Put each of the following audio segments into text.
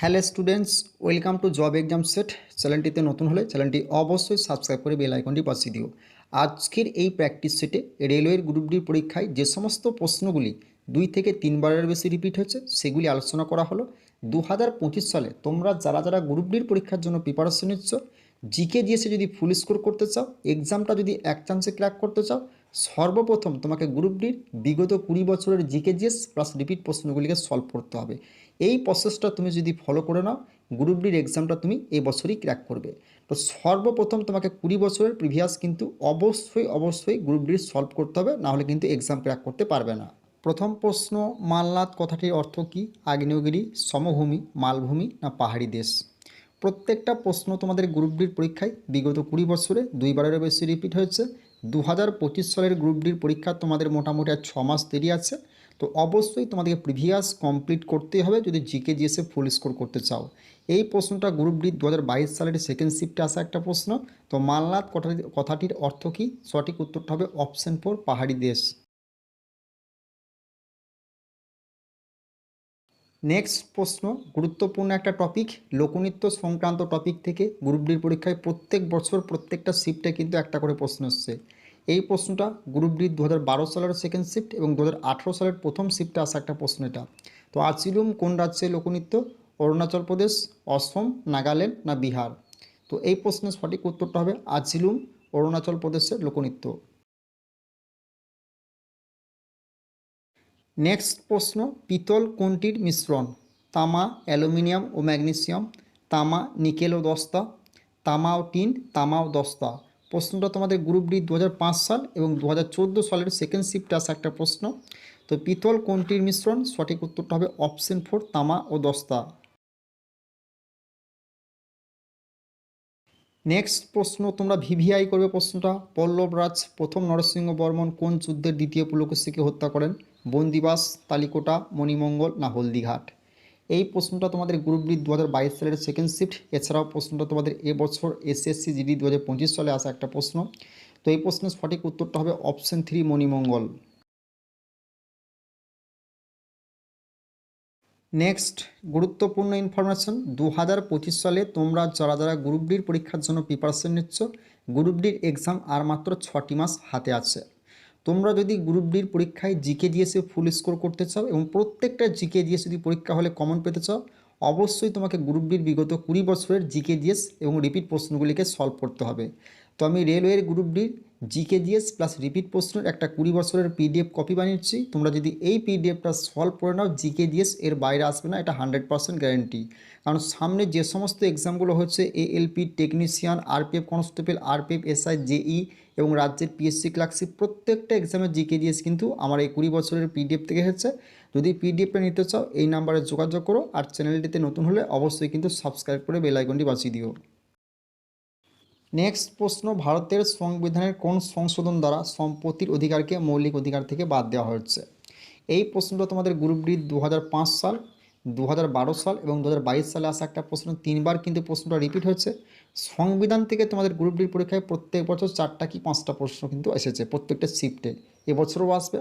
Hello students, welcome to job exam set. চ্যানেলটিতে নতুন হলে চ্যানেলটি অবশ্যই সাবস্ক্রাইব করে বেল আইকনটি বাজিয়ে দিও। আজকের এই প্র্যাকটিস সেটে রেলওয়ের গ্রুপ ডি পরীক্ষায় যে সমস্ত প্রশ্নগুলি দুই থেকে তিনবারের বেশি রিপিট হয়েছে সেগুলি আলোচনা করা হলো। দু হাজার পঁচিশ সালে তোমরা যারা যারা গ্রুপ ডির পরীক্ষার জন্য প্রিপারেশন নিচ্ছ জিকে দিয়েছে যদি ফুল স্কোর করতে চাও এক্সামটা যদি এক চান্সে ক্র্যাক করতে চাও, সর্বপ্রথম তোমাকে গ্রুপ ডির বিগত কুড়ি বছরের জিকে জিএস প্লাস রিপিট প্রশ্নগুলিকে সলভ করতে হবে। এই প্রসেসটা তুমি যদি ফলো করে নাও গ্রুপ ডির এক্সামটা তুমি এই বছরই ক্র্যাক করবে। তো সর্বপ্রথম তোমাকে কুড়ি বছরের প্রিভিয়াস কিন্তু অবশ্যই অবশ্যই গ্রুপ ডির সলভ করতে হবে নাহলে কিন্তু এক্সাম ক্র্যাক করতে পারবে না। প্রথম প্রশ্ন মাল্লাদ কথাটির অর্থ কী? আগ্নেয়গিরি, সমভূমি, মালভূমি না পাহাড়ি দেশ? প্রত্যেকটা প্রশ্ন তোমাদের গ্রুপ ডির পরীক্ষায় বিগত কুড়ি বছরে দুইবারেরও বেশি রিপিট হয়েছে। দু হাজার পঁচিশ সালের গ্রুপ ডির পরীক্ষা তোমাদের মোটামুটি আর ছ মাস দেরি আছে। তো অবশ্যই তোমাদেরকে প্রিভিয়াস কমপ্লিট করতেই হবে যদি জিকে জিএসে ফুল স্কোর করতে চাও। এই প্রশ্নটা গ্রুপ ডি দু হাজার বাইশ সালের সেকেন্ড শিফটে আসা একটা প্রশ্ন। তো কথাটি, কথাটির অর্থ কী? সঠিক উত্তরটা হবে অপশন ফোর পাহাড়ি দেশ। নেক্সট প্রশ্ন, গুরুত্বপূর্ণ একটা টপিক লোকনৃত্য সংক্রান্ত টপিক থেকে গ্রুপ ডির পরীক্ষায় প্রত্যেক বছর প্রত্যেকটা শিফটে কিন্তু একটা করে প্রশ্ন এসছে। এই প্রশ্নটা গ্রুপ ডি দু হাজার বারো সালের সেকেন্ড শিফট এবং দু হাজার আঠেরো সালের প্রথম শিফটে আসা একটা প্রশ্ন এটা। তো আচিলুম কোন রাজ্যের লোকনৃত্য? অরুণাচল প্রদেশ, অসম, নাগাল্যান্ড না বিহার? তো এই প্রশ্নের সঠিক উত্তরটা হবে আচিলুম অরুণাচল প্রদেশের লোকনৃত্য। নেক্সট প্রশ্ন, পিতল কোনটির মিশ্রণ? তামা, অ্যালুমিনিয়াম ও ম্যাগনেসিয়াম। তামা, নিকেল ও দস্তা। তামা ও টিন, তামা ও দস্তা। প্রশ্নটা তোমাদের গ্রুপ ডি দু হাজার পাঁচ সাল এবং দু হাজার চোদ্দ সালের সেকেন্ড শিফটে আসা একটা প্রশ্ন। তো পিতল কোনটির মিশ্রণ? সঠিক উত্তরটা হবে অপশন ফোর তামা ও দস্তা। নেক্সট প্রশ্ন, তোমরা ভিভিআই করবে প্রশ্নটা। পল্লবরাজ, প্রথম নরসিংহ বর্মন কোন যুদ্ধের দ্বিতীয় পুলকেশীকে হত্যা করেন? বন্দিবাস, তালিকোটা, মণিমঙ্গল না হলদিঘাট? এই প্রশ্নটা তোমাদের গ্রুপ ডি দু হাজার বাইশ সালের সেকেন্ড শিফট এছাড়াও প্রশ্নটা তোমাদের এবছর এসএসসি জিডি দু হাজার পঁচিশ সালে আসা একটা প্রশ্ন। তো এই প্রশ্নের সঠিক উত্তরটা হবে অপশন থ্রি মণিমঙ্গল। নেক্সট গুরুত্বপূর্ণ ইনফরমেশন দু হাজার পঁচিশ সালে তোমরা যারা যারা গ্রুপ ডির পরীক্ষার জন্য প্রিপারেশন নিচ্ছ গ্রুপ ডির এক্সাম আর মাত্র ছটি মাস হাতে আছে। তোমরা যদি গ্রুপ ডির পরীক্ষায় জিকে দিয়েসে ফুল স্কোর করতে চাও এবং প্রত্যেকটা জিকে দিয়েস যদি পরীক্ষা হলে কমন পেতে চাও, অবশ্যই তোমাকে গ্রুপ ডির বিগত কুড়ি বছরের জিকে দিয়েস এবং রিপিট প্রশ্নগুলিকে সলভ করতে হবে। তো আমি রেলওয়ের গ্রুপ ডির জিকে দিয়েস প্লাস রিপিট প্রশ্নের একটা কুড়ি বছরের পিডিএফ কপি বানিয়েছি তোমরা যদি এই পিডিএফটা সলভ করে নাও জিকে দিয়েস এর বাইরে আসবে না, এটা হান্ড্রেড পার্সেন্ট গ্যারেন্টি কারণ সামনে যে সমস্ত এক্সামগুলো হচ্ছে ALP technician RPF constable RPF SI JE এবং রাজ্যের পিএসসি ক্লার্কশিপ প্রত্যেকটা এক্সামের জিকে দিয়েস কিন্তু আমার এই কুড়ি বছরের পিডিএফ থেকে হচ্ছে যদি পিডিএফটা নিতে চাও, এই নাম্বারে যোগাযোগ করো আর চ্যানেলটিতে নতুন হলে অবশ্যই কিন্তু সাবস্ক্রাইব করে বেল আইকনটি বাঁচিয়ে দিও। নেক্সট প্রশ্ন, ভারতের সংবিধানের কোন সংশোধন দ্বারা সম্পত্তির অধিকারকে মৌলিক অধিকার থেকে বাদ দেওয়া হয়েছে? এই প্রশ্নটা তোমাদের গ্রুপ ডি দু হাজার পাঁচ সাল দু হাজার বারো সাল এবং দু হাজার বাইশ সালে আসা একটা প্রশ্ন, তিনবার কিন্তু প্রশ্নটা রিপিট হয়েছে। সংবিধান থেকে তোমাদের গ্রুপ ডির পরীক্ষায় প্রত্যেক বছর চারটা কি পাঁচটা প্রশ্ন কিন্তু এসেছে, প্রত্যেকটা শিফটে এবছরও আসবে।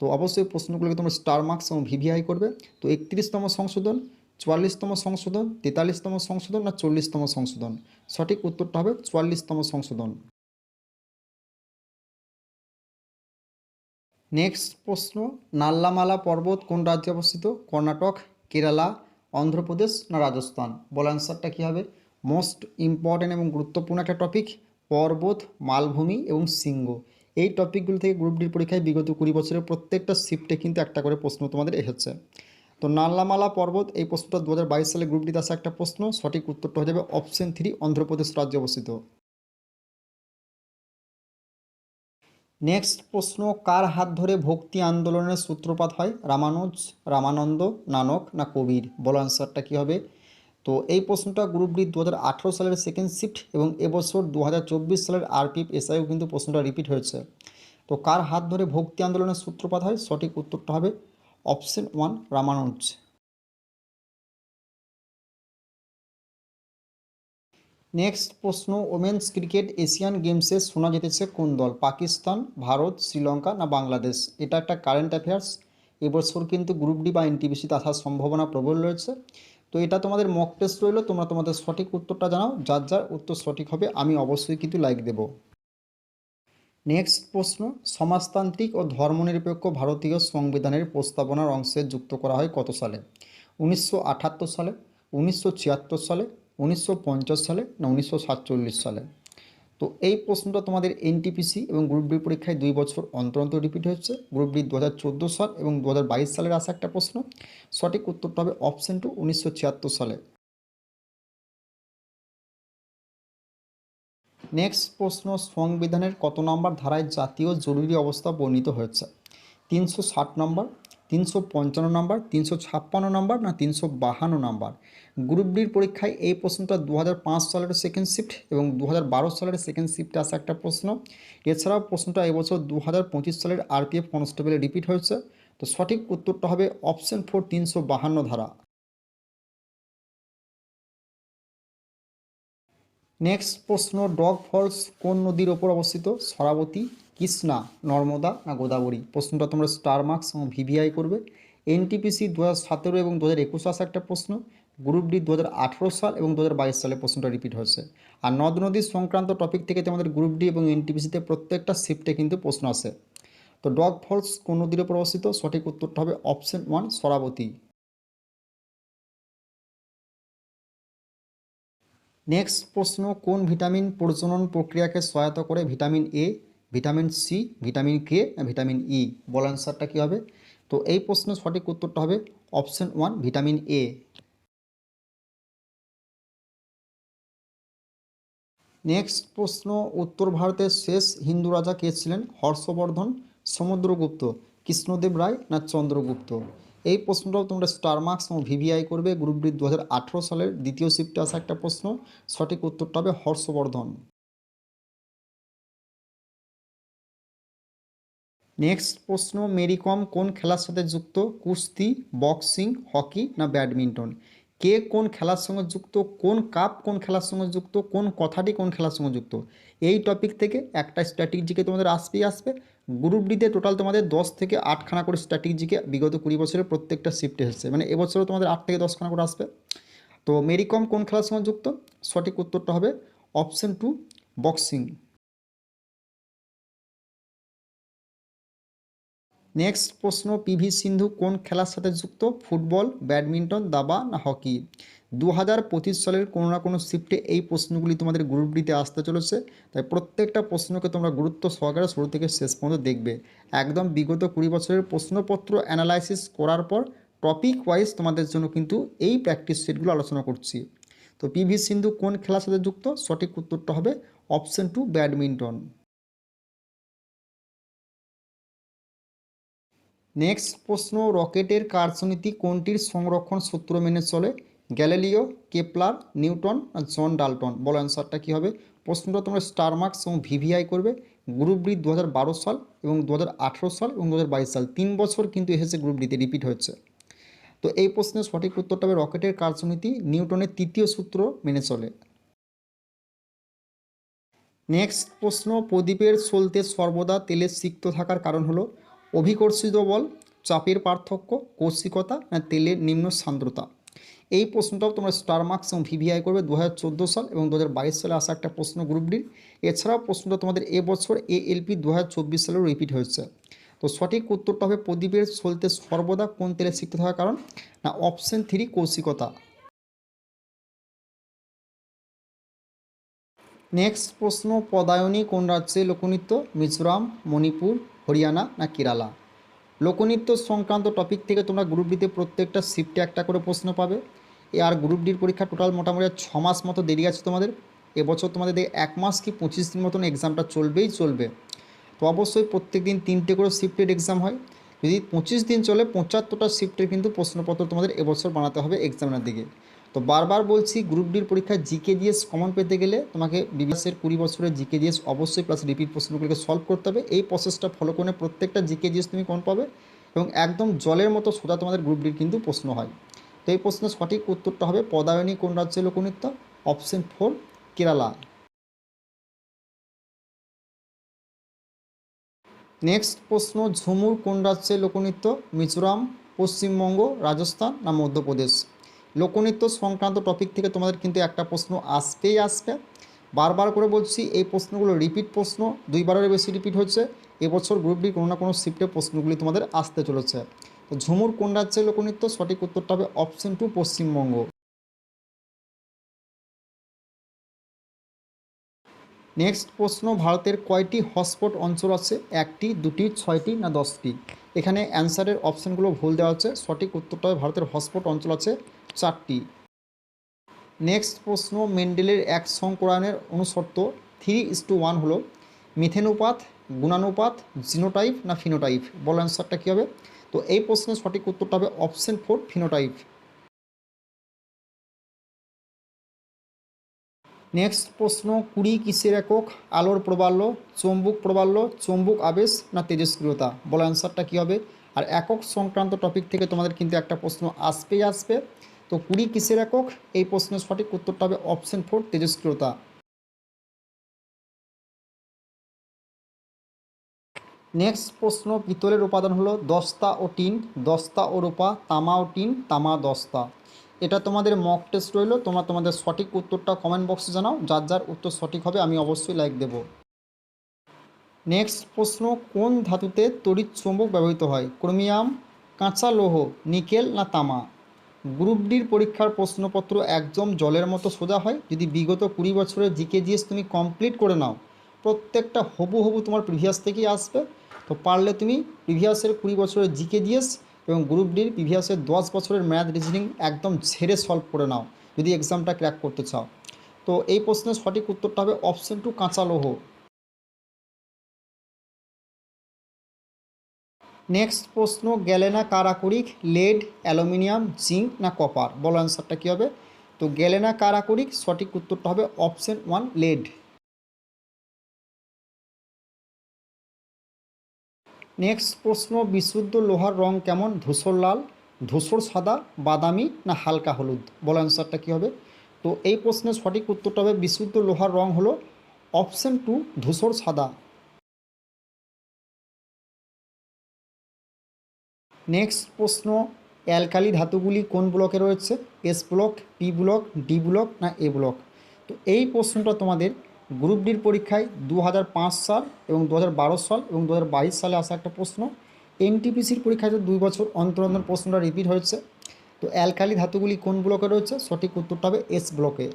তো অবশ্যই প্রশ্নগুলোকে তোমরা স্টার মার্কস এবং ভিভিআই করবে। তো একত্রিশতম সংশোধন, চুয়াল্লিশতম সংশোধন, তেতাল্লিশতম সংশোধন না চল্লিশতম সংশোধন। সঠিক উত্তরটা হবে চুয়াল্লিশতম সংশোধন। নেক্সট প্রশ্ন, নাল্লামালা পর্বত কোন রাজ্যে অবস্থিত? কর্ণাটক কেরালা, অন্ধ্রপ্রদেশ না রাজস্থান? বল অ্যান্সারটা কী হবে? মোস্ট ইম্পর্ট্যান্ট এবং গুরুত্বপূর্ণ একটা টপিক পর্বত, মালভূমি এবং সিংহ। এই টপিকগুলো থেকে গ্রুপ ডির পরীক্ষায় বিগত কুড়ি বছরের প্রত্যেকটা শিফটে কিন্তু একটা করে প্রশ্ন তোমাদের এসেছে। তো নাল্লামালা পর্বত, এই প্রশ্নটা দু হাজার বাইশ সালে গ্রুপ ডিতে আসা একটা প্রশ্ন, সঠিক উত্তরটা হয়ে যাবে অপশন থ্রি অন্ধ্রপ্রদেশ রাজ্যে অবস্থিত। নেক্সট প্রশ্ন, কার হাত ধরে ভক্তি আন্দোলনের সূত্রপাত হয়? রামানুজ, রামানন্দ, নানক না কবির? বলো আনসারটা কী হবে? তো এই প্রশ্নটা গ্রুপ ডি দু হাজার আঠেরো সালের সেকেন্ড শিফট এবং এবছর দু হাজার চব্বিশ সালের আরপিএফ এসআইও কিন্তু প্রশ্নটা রিপিট হয়েছে। তো কার হাত ধরে ভক্তি আন্দোলনের সূত্রপাত হয়? সঠিক উত্তরটা হবে অপশন ওয়ান রামানুজ। নেক্সট প্রশ্ন ওমেন্স ক্রিকেট এশিয়ান গেমসে শোনা যেতেছে কোন দল? পাকিস্তান, ভারত, শ্রীলঙ্কা না বাংলাদেশ? এটা একটা কারেন্ট অ্যাফেয়ার্স এবছর কিন্তু গ্রুপ ডি বা এনটিবিসিতে আসার সম্ভাবনা প্রবল রয়েছে। তো এটা তোমাদের মক টেস্ট রইল। তোমরা তোমাদের সঠিক উত্তরটা জানাও। যার যার উত্তর সঠিক হবে, আমি অবশ্যই কিন্তু লাইক দেব। নেক্সট প্রশ্ন, সমাজতান্ত্রিক ও ধর্মনিরপেক্ষ ভারতীয় সংবিধানের প্রস্তাবনার অংশে যুক্ত করা হয় কত সালে? উনিশশো আটাত্তর সালে, উনিশশো ছিয়াত্তর সালে উনিশশো পঞ্চাশ সালে না উনিশশো সাতচল্লিশ সালে। তো এই প্রশ্নটা তোমাদের এনটিপিসি এবং গ্রুপ ডি পরীক্ষায় দুই বছর অন্তর অন্তর রিপিট হচ্ছে গ্রুপ ডি দু হাজার চোদ্দ সাল এবং দু হাজার বাইশ সালের আসা একটা প্রশ্ন। সঠিক উত্তরটা হবে অপশন টু উনিশশো ছিয়াত্তর সালে। নেক্সট প্রশ্ন, সংবিধানের কত নম্বর ধারায় জাতীয় জরুরি অবস্থা বর্ণিত হয়েছে? তিনশো ষাট নম্বর তিনশো পঞ্চান্ন নম্বর, তিনশো ছাপ্পান্ন নম্বর না তিনশো বাহান্ন নম্বর। গ্রুপ ডির পরীক্ষায় এই প্রশ্নটা দু সালের সেকেন্ড শিফট এবং দু বারো সালের সেকেন্ড শিফটে আসা একটা প্রশ্ন। এছাড়াও প্রশ্নটা এবছর দু হাজার পঁচিশ সালের আরপিএফ কনস্টেবলে রিপিট হয়েছে। তো সঠিক উত্তরটা হবে অপশন ফোর তিনশো বাহান্ন ধারা। নেক্সট প্রশ্ন ডগ ফলস কোন নদীর ওপর অবস্থিত? সরাবতী কৃষ্ণা, নর্মদা না গোদাবরী? প্রশ্নটা তোমরা স্টার মার্কস এবং ভিভিআই করবে। এনটিপিসি দু হাজার সতেরো এবং দু হাজার একুশ আসা একটা প্রশ্ন। গ্রুপ ডি দু হাজার আঠেরো সাল এবং দু হাজার বাইশ সালে প্রশ্নটা রিপিট হয়েছে। আর নদ নদী সংক্রান্ত টপিক থেকে তোমাদের গ্রুপ ডি এবং এনটিপিসিতে প্রত্যেকটা শিফটে কিন্তু প্রশ্ন আসে তো ডগ ফলস কোন নদীর ওপর অবস্থিত? সঠিক উত্তরটা হবে অপশন ওয়ান সরাবতী। নেক্সট প্রশ্ন, কোন ভিটামিন প্রজনন প্রক্রিয়াকে সহায়তা করে vitamin A vitamin C vitamin K vitamin E বল অ্যান্সারটা কী হবে? তো এই প্রশ্নের সঠিক উত্তরটা হবে option one vitamin A next প্রশ্ন, উত্তর ভারতের শেষ হিন্দু রাজা কে ছিলেন? হর্ষবর্ধন, সমুদ্রগুপ্ত, কৃষ্ণদেব রায় না চন্দ্রগুপ্ত? এই প্রশ্নটাও তোমরা স্টার মার্কস এবং ভিভিআই করবে গ্রুপ ডি দু হাজার আঠেরো সালের দ্বিতীয় শিফটে আসা একটা প্রশ্ন। সঠিক উত্তরটা হবে হর্ষবর্ধন। নেক্সট প্রশ্ন মেরিকম কোন খেলার সাথে যুক্ত, কুস্তি, বক্সিং, হকি না ব্যাডমিন্টন? কে কোন খেলার সঙ্গে যুক্ত, কোন কাপ কোন খেলার সঙ্গে যুক্ত, কোন কথাটি কোন খেলার সঙ্গে যুক্ত? এই টপিক থেকে একটা স্ট্র্যাটেজিকে তোমাদের আসবেই আসবে। গ্রুপ ডিতে টোটাল তোমাদের দশ থেকে আটখানা করে স্ট্র্যাটেজিকে বিগত কুড়ি বছরের প্রত্যেকটা শিফটে এসেছে। মানে এবছরও তোমাদের আট থেকে দশখানা করে আসবে। তো মেরিকম কোন খেলার সঙ্গে যুক্ত? সঠিক উত্তরটা হবে অপশন টু বক্সিং নেক্সট প্রশ্ন পিভি সিন্ধু কোন খেলার সাথে যুক্ত? ফুটবল, ব্যাডমিন্টন, দাবা না হকি? দু হাজার পঁচিশ সালের কোনো না কোনো শিফটে এই প্রশ্নগুলি তোমাদের গ্রুপ ডিতে আসতে চলেছে। তাই প্রত্যেকটা প্রশ্নকে তোমরা গুরুত্ব সহকারে শুরু থেকে শেষ পর্যন্ত দেখবে। একদম বিগত কুড়ি বছরের প্রশ্নপত্র অ্যানালাইসিস করার পর টপিক ওয়াইজ তোমাদের জন্য কিন্তু এই প্র্যাকটিস সেটগুলো আলোচনা করছি। তো পিভি সিন্ধু কোন খেলার সাথে যুক্ত? সঠিক উত্তরটা হবে অপশন টু ব্যাডমিন্টন। নেক্সট প্রশ্ন, রকেটের কার্যনীতি কোনটির সংরক্ষণ সূত্র মেনে চলে? গ্যালিলিও, কেপলার, নিউটন, আর জন ডাল্টন? বলো অ্যান্সারটা কী হবে? প্রশ্নটা তোমরা স্টার মার্কস এবং ভিভিআই করবে। গ্রুপ ডি দু সাল এবং দু হাজার আঠেরো সাল এবং দু হাজার বাইশ সাল। তিন বছর কিন্তু এসেছে গ্রুপ ডিতে, রিপিট হচ্ছে তো এই প্রশ্নের সঠিক উত্তরটা হবে রকেটের কার্যনীতি, নিউটনের তৃতীয় সূত্র মেনে চলে। নেক্সট প্রশ্ন, প্রদীপের সলতে সর্বদা তেলের সিক্ত থাকার কারণ হলো? অভিকর্ষিত বল, চাপের পার্থক্য, কৌশিকতা, না, তেলের নিম্ন সান্দ্রতা। এই প্রশ্নটাও তোমরা স্টার মার্কস এবং ভিভিআই করবে দু হাজার চোদ্দ সাল এবং দু হাজার বাইশ সালে আসা একটা প্রশ্ন গ্রুপ ডির এছাড়াও প্রশ্নটা তোমাদের এবছর এ এলপি দু সালেও রিপিট হয়েছে। তো সঠিক উত্তরটা হবে প্রদীপের চলতে সর্বদা কোন তেলে সিক্ত থাকার কারণ? না অপশন থ্রি কৌশিকতা। নেক্সট প্রশ্ন, পদায়নী কোন রাজ্যে লোকনৃত্য? মিজোরাম, মণিপুর হরিয়ানা না কেরালা? লোকনৃত্য সংক্রান্ত টপিক থেকে তোমরা গ্রুপ ডিতে প্রত্যেকটা শিফটে একটা করে প্রশ্ন পাবে। এ আর গ্রুপ ডির পরীক্ষা টোটাল মোটামুটি ছ মাস মতো দেরি আছে তোমাদের। এবছর তোমাদের এক মাস কি পঁচিশ দিন মতন এক্সামটা চলবেই চলবে। তো অবশ্যই প্রত্যেক দিন তিনটে করে শিফটের এক্সাম হয়। যদি পঁচিশ দিন চলে, পঁচাত্তরটা শিফটের কিন্তু প্রশ্নপত্র তোমাদের এবছর বানাতে হবে এক্সামের দিকে। তো বারবার বলছি গ্রুপ ডির পরীক্ষায় জিকে জিএস কমন পেতে গেলে তোমাকে বিবিএসের কুড়ি বছরের জিকে জিএস অবশ্যই প্লাস রিপিট প্রশ্নগুলোকে সলভ করতে হবে। এই প্রসেসটা ফলো করে প্রত্যেকটা জিকে জিএস তুমি কমন পাবে? এবং একদম জলের মতো সোজা তোমাদের গ্রুপ ডির কিন্তু প্রশ্ন হয়। তো এই প্রশ্নের সঠিক উত্তরটা হবে পদায়নী কোন রাজ্যের লোকনৃত্য? Option four Kerala. নেক্সট প্রশ্ন, ঝুমুর কোন রাজ্যের লোকনৃত্য? মিজোরাম, পশ্চিমবঙ্গ, রাজস্থান না মধ্যপ্রদেশ? লোকনৃত্য সংক্রান্ত টপিক থেকে তোমাদের কিন্তু একটা প্রশ্ন আসবেই আসবে। বারবার করে বলছি, এই প্রশ্নগুলো রিপিট প্রশ্ন দুইবারের বেশি রিপিট হচ্ছে। এবছর গ্রুপ ডি কোনো না কোনো শিফটে প্রশ্নগুলি তোমাদের আসতে চলেছে। তো ঝুমুর কোন রাজ্যের লোকনৃত্য? সঠিক উত্তরটা হবে অপশন টু পশ্চিমবঙ্গ। নেক্সট প্রশ্ন, ভারতের কয়টি হটস্পট অঞ্চল আছে? একটি, দুটি, ছয়টি, না দশটি? এখানে অ্যান্সারের অপশানগুলো ভুল দেওয়া হচ্ছে। সঠিক উত্তরটা ভারতের হটস্পট অঞ্চল আছে চারটি। নেক্সট প্রশ্ন, মেন্ডেলের এক সংকরায়নের অনুসর্ত থ্রি ইস টু ওয়ান হলো মিথেনুপাত গুণানুপাত জিনোটাইপ না ফিনোটাইপ? বল অ্যান্সারটা কী হবে? তো এই প্রশ্নের সঠিক উত্তরটা হবে অপশান ফোর, ফিনোটাইপ। নেক্সট প্রশ্ন, কুড়ি কিসের একক? আলোর প্রবাল্য, চম্বুক প্রবাল্য, চম্বুক আবেশ না তেজস্ক্রিয়তা? বলো অ্যান্সারটা কী হবে? আর একক সংক্রান্ত টপিক থেকে তোমাদের কিন্তু একটা প্রশ্ন আসবেই আসবে। তো কুড়ি কিসের একক? এই প্রশ্নের সঠিক উত্তরটা হবে অপশন ফোর তেজস্ক্রিয়তা। নেক্সট প্রশ্ন, পিতলের উপাদান হলো দস্তা ও টিন। দস্তা ও রূপা, তামা ও টিন, তামা, দস্তা। এটা তোমাদের মক টেস্ট রইল, তোমরা তোমাদের সঠিক উত্তরটা কমেন্ট বক্সে জানাও, যার যার উত্তর সঠিক হবে আমি অবশ্যই লাইক দেব। নেক্সট প্রশ্ন, কোন ধাতুতে তড়িৎ চুম্বক ব্যবহৃত হয়? ক্রোমিয়াম, কাঁচা লৌহ, নিকেল না তামা? গ্রুপ ডির পরীক্ষার প্রশ্নপত্র একদম জলের মতো সোজা হয়, যদি বিগত কুড়ি বছরের জিকে জিএস তুমি কমপ্লিট করে নাও, প্রত্যেকটা হবু হবু তোমার প্রিভিয়াস থেকেই আসবে। তো পারলে তুমি প্রিভিয়াসের কুড়ি বছরের জিকে জিএস এবং গ্রুপ ডির প্রিভিয়াসের দশ বছরের ম্যাথ রিজনিং একদম ছেড়ে সলভ করে নাও, যদি এক্সামটা ক্র্যাক করতে চাও। তো এই প্রশ্নের সঠিক উত্তরটা হবে অপশন টু কাঁচা লৌহ। নেক্সট প্রশ্ন, গেলে গ্যালেনা কারাকুরিক লেড অ্যালুমিনিয়াম জিঙ্ক না কপার বলো অ্যান্সারটা কী হবে? তো গেলে গ্যালেনা কারাকুরিক সঠিক উত্তরটা হবে অপশন ওয়ান লেড নেক্সট প্রশ্ন, বিশুদ্ধ লোহার রং কেমন? ধূসর লাল, ধূসর সাদা, বাদামি না হালকা হলুদ? বলো অ্যান্সারটা কী হবে? তো এই প্রশ্নের সঠিক উত্তরটা হবে, বিশুদ্ধ লোহার রং হলো অপশন টু ধূসর সাদা। নেক্সট প্রশ্ন, অ্যালকালি ধাতুগুলি কোন ব্লকে রয়েছে? S block P block D block না এ ব্লক তো এই প্রশ্নটা তোমাদের গ্রুপ ডির পরীক্ষায় দু হাজার পাঁচ সাল এবং দু হাজার বারো সাল এবং দু হাজার বাইশ সালে আসা একটা প্রশ্ন। এনটিপিসির পরীক্ষায় তো দুই বছর অন্তর অন্তর প্রশ্নটা রিপিট হয়েছে। তো অ্যালকালি ধাতুগুলি কোন ব্লকে রয়েছে? সঠিক উত্তরটা হবে এস ব্লকে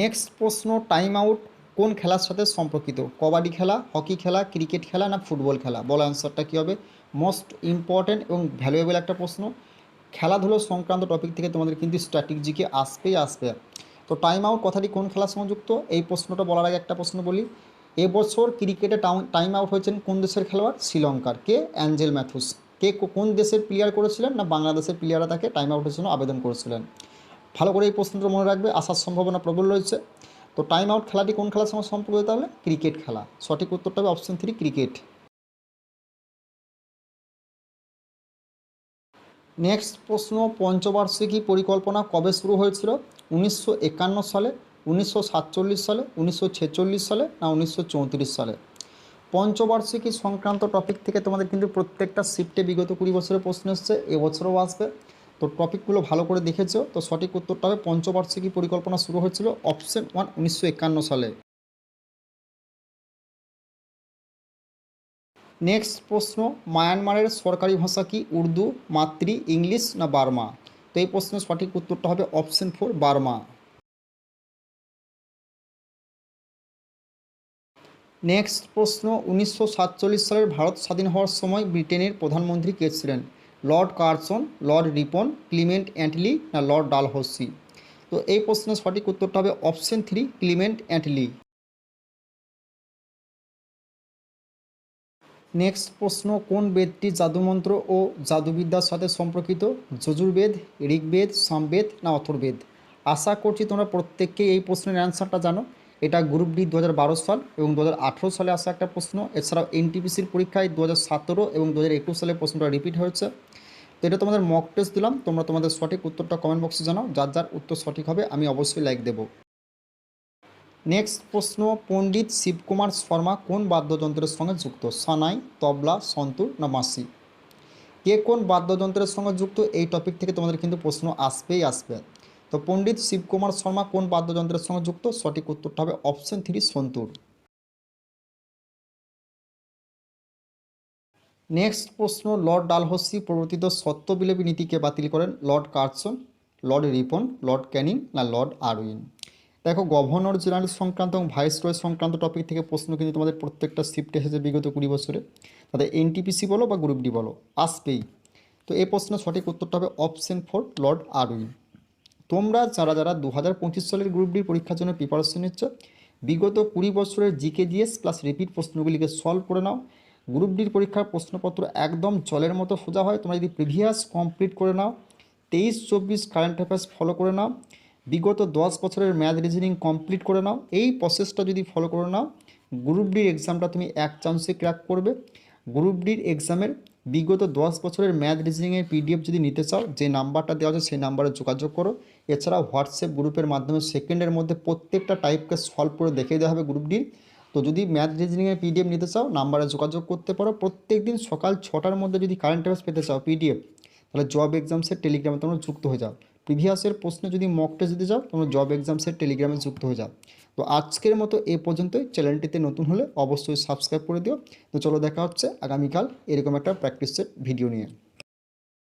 নেক্সট প্রশ্ন টাইম আউট কোন খেলার সাথে সম্পর্কিত? কবাডি খেলা, হকি খেলা, ক্রিকেট খেলা না ফুটবল খেলা? বলা অ্যান্সারটা কী হবে? মোস্ট ইম্পর্ট্যান্ট এবং ভ্যালুয়েবল একটা প্রশ্ন। খেলাধুলো সংক্রান্ত টপিক থেকে তোমাদের কিন্তু স্ট্র্যাটেজিকে আসবেই আসবে তো টাইম আউট কথাটি কোন খেলার সঙ্গে যুক্ত? এই প্রশ্নটা বলার আগে একটা প্রশ্ন বলি। এবছর ক্রিকেটে টাইম আউট হয়েছেন কোন দেশের খেলোয়াড়? শ্রীলঙ্কার। কে? Angel Mathews. কে কোন দেশের প্লেয়ার করেছিলেন না বাংলাদেশের প্লেয়াররা তাকে টাইম আউটের জন্য আবেদন করেছিলেন? ভালো করে এই প্রশ্নটা মনে রাখবে, আসার সম্ভাবনা প্রবল রয়েছে। তো টাইম আউট খেলাটি কোন খেলার সঙ্গে সম্পর্কিত তাহলে? ক্রিকেট খেলা। সঠিক উত্তরটা হবে অপশন থ্রি ক্রিকেট নেক্সট প্রশ্ন, পঞ্চবার্ষিকী পরিকল্পনা কবে শুরু হয়েছিল? উনিশশো একান্ন সালে, উনিশশো সাতচল্লিশ সালে, উনিশশো ছেচল্লিশ সালে না উনিশশো চৌত্রিশ সালে? পঞ্চবার্ষিকী সংক্রান্ত টপিক থেকে তোমাদের কিন্তু প্রত্যেকটা শিফটে বিগত কুড়ি বছরের প্রশ্ন এসছে এবছরও আসবে। তো টপিকগুলো ভালো করে দেখেছ, তো সঠিক উত্তরটা হবে পঞ্চবার্ষিকী পরিকল্পনা শুরু হয়েছিল অপশন ওয়ান উনিশশো একান্ন সালে। নেক্সট প্রশ্ন, মায়ানমারের সরকারি ভাষা কি উর্দু, মাতৃ, ইংলিশ না বার্মা? তো এই প্রশ্নের সঠিক উত্তরটা হবে অপশন ফোর বার্মা। নেক্সট প্রশ্ন, উনিশশো সাতচল্লিশ সালের ভারত স্বাধীন হওয়ার সময় ব্রিটেনের প্রধানমন্ত্রী কে ছিলেন? Lord Curzon Lord Ripon, Clement Attlee না লর্ড ডালহৌসি? তো এই প্রশ্নের সঠিক উত্তরটা হবে option three Clement Attlee. Next প্রশ্ন, কোন বেদটি জাদুমন্ত্র ও জাদুবিদ্যার সাথে সম্পর্কিত? যজুর্বেদ, ঋগ্বেদ, সামবেদ না অথর্বেদ? আশা করছি তোমরা প্রত্যেককেই এই প্রশ্নের অ্যান্সারটা জানো। এটা গ্রুপ ডি দু হাজার বারো সাল এবং দু হাজার আঠেরো সালে আসা একটা প্রশ্ন। এছাড়াও এনটিপিসির পরীক্ষায় দু হাজার সতেরো এবং দু হাজার একুশ সালে প্রশ্নটা রিপিট হয়েছে। তো এটা তোমাদের মক টেস্ট দিলাম। তোমরা তোমাদের সঠিক উত্তরটা কমেন্ট বক্সে জানাও। যার যার উত্তর সঠিক হবে, আমি অবশ্যই লাইক দেবো। নেক্সট প্রশ্ন, পণ্ডিত শিবকুমার শর্মা কোন বাদ্যযন্ত্রের সঙ্গে যুক্ত? সানাই, তবলা, সন্তুর না মাসি? কে কোন বাদ্যযন্ত্রের সঙ্গে যুক্ত? এই টপিক থেকে তোমাদের কিন্তু প্রশ্ন আসবেই আসবে। তো পণ্ডিত শিবকুমার শর্মা কোন বাদ্যযন্ত্রের সঙ্গে যুক্ত? সঠিক উত্তরটা হবে অপশন থ্রি সন্তুর। নেক্সট প্রশ্ন, লর্ড ডালহসি প্রবর্তিত সত্য বিলোপী নীতিকে বাতিল করেন Lord Curzon Lord Ripon, Lord Canning না লর্ড আরউইন? দেখো গভর্নর জেনারেল সংক্রান্ত এবং ভাইসরয় সংক্রান্ত টপিক থেকে প্রশ্ন কিন্তু তোমাদের প্রত্যেকটা শিফটে এসেছে বিগত কুড়ি বছরে। তাদের এনটিপিসি বলো বা গ্রুপ ডি বলো, আসবেই। তো এই প্রশ্নের সঠিক উত্তরটা হবে অপশন ফোর লর্ড আরউইন তোমরা যারা যারা দু হাজার পঁচিশ সালের গ্রুপ ডি পরীক্ষার জন্য প্রিপারেশন নিচ্ছ, বিগত কুড়ি বছরের জিকে জিএস প্লাস রিপিট প্রশ্নগুলিকে সলভ করে নাও। গ্রুপ ডির পরীক্ষার প্রশ্নপত্র একদম জলের মতো সোজা হয়, তোমরা যদি প্রিভিয়াস কমপ্লিট করে নাও, তেইশ চব্বিশ কারেন্ট অ্যাফেয়ার্স ফলো করে নাও। বিগত দশ বছরের ম্যাথ রিজনিং কমপ্লিট করে নাও। এই প্রসেসটা যদি ফলো করে নাও গ্রুপ ডির এক্সামটা তুমি এক চান্সে ক্র্যাক করবে। গ্রুপ ডির এক্সামের বিগত দশ বছরের ম্যাথ রিজনিংয়ের পিডিএফ যদি নিতে চাও, যে নাম্বারটা দেওয়া আছে সেই নাম্বারে যোগাযোগ করো। এছাড়াও হোয়াটসঅ্যাপ গ্রুপের মাধ্যমে সেকেন্ডের মধ্যে প্রত্যেকটা টাইপকে সলভ করে দেখিয়ে দেওয়া হবে গ্রুপ ডির তো যদি ম্যাথ রিজনিংয়ের পিডিএফ নিতে চাও নাম্বারে যোগাযোগ করতে পারো। প্রত্যেক দিন সকাল ছটার মধ্যে যদি কারেন্ট অ্যাফেয়ার্স পেতে চাও পিডিএফ তাহলে জব এক্সামসের টেলিগ্রামে তোমরা যুক্ত হয়ে যাও। প্রিভিয়াসের প্রশ্নে যদি মক টেস্ট দিতে চাও, তোমরা জব এক্সামসের টেলিগ্রামে যুক্ত হয়ে যাও। তো আজকের মতো এ পর্যন্তই। চ্যানেলটিতে নতুন হলে অবশ্যই সাবস্ক্রাইব করে দিও। তো চলো দেখা হচ্ছে আগামীকাল এরকম একটা প্র্যাকটিস সেট ভিডিও নিয়ে।